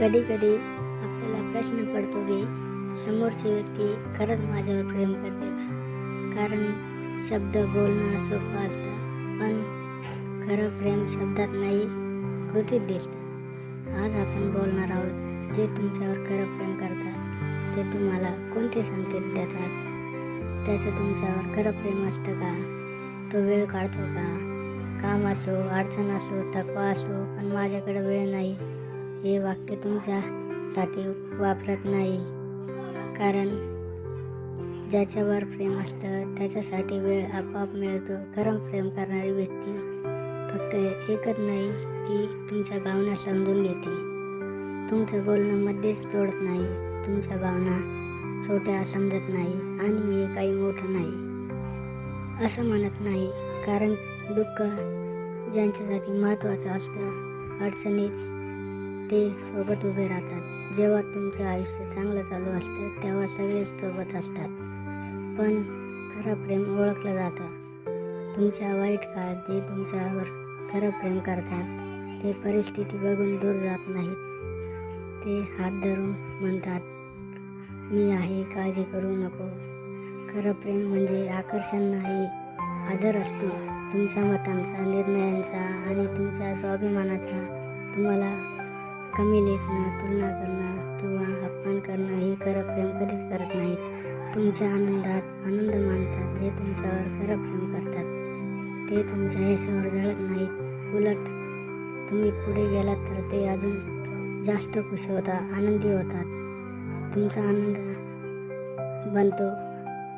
कधी कधी आपल्याला प्रश्न पडतो की समोरची व्यक्ती खरंच माझ्यावर प्रेम करते का? कारण शब्द बोलणं सोपं असतं पण खरं प्रेम शब्दात नाही कृतीत दिसतं. आज आपण बोलणार आहोत जे तुमच्यावर खरं प्रेम करतात ते तुम्हाला कोणते संकेत देतात? त्याचं तुमच्यावर खरं प्रेम असतं का? तो वेळ काढतो का? काम असो अडचण असो थकवा असो पण माझ्याकडे वेळ नाही. हे वाक्य तुमच्यासाठी वापरत नाही. कारण ज्याच्यावर प्रेम असतं त्याच्यासाठी वेळ आपोआप मिळतो. खरं प्रेम करणारी व्यक्ती फक्त एकच नाही की तुमच्या भावना समजून घेते. तुमचं बोलणं मध्येच तोडत नाही तुमच्या भावना छोट्या समजत नाही आणि हे काही मोठं नाही. असं म्हणत नाही कारण दुःख ज्यांच्यासाठी महत्त्वाचं असतं अडचणीत ते सोबत उभे राहतात. जेव्हा तुमचं आयुष्य चांगलं चालू असतं तेव्हा सगळेच सोबत असतात. पण खरं प्रेम ओळखलं जातं. तुमच्या वाईट काळात जे तुमच्यावर खरं प्रेम करतात ते परिस्थिती बघून दूर जात नाहीत. ते हात धरून म्हणतात मी आहे काळजी करू नको. खरं प्रेम म्हणजे आकर्षण नाही आदर असतो. तुमच्या मतांचा निर्णयांचा आणि तुमच्या स्वाभिमानाचा तुम्हाला कमी लेखणं तुलना करणं किंवा अपमान करणं हे खरं प्रेम कधीच करत नाहीत. तुमच्या आनंदात आनंद मानतात जे तुमच्यावर खरं प्रेम करतात. ते तुमच्या यशावर जळत नाहीत. उलट तुम्ही पुढे गेलात तर ते अजून जास्त खुश होतात आनंदी होतात. तुमचा आनंद बनतो.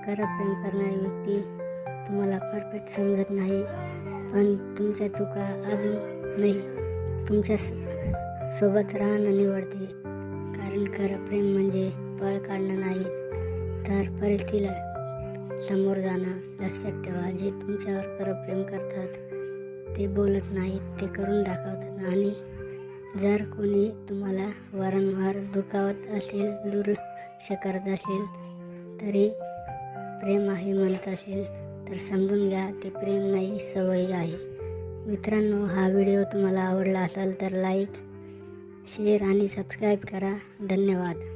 खरं प्रेम करणारी व्यक्ती तुम्हाला परफेक्ट समजत नाही. पण तुमच्या चुका अजून नाही. तुमच्या सोबत राहणं निवडते. कारण खरं प्रेम म्हणजे पळ काढणं नाही तर परिस्थितीला समोर जाणं लक्षात ठेवा. जे तुमच्यावर खरं प्रेम करतात ते बोलत नाहीत ते करून दाखवतात. आणि जर कोणी तुम्हाला वारंवार दुखावत असेल दुर्लक्ष करत असेल तरी प्रेम आहे म्हणत असेल तर समजून घ्या ते प्रेम नाही सवयी आहे. मित्रांनो हा व्हिडिओ तुम्हाला आवडला असेल तर लाईक शेअर आणि सबस्क्राईब करा. धन्यवाद.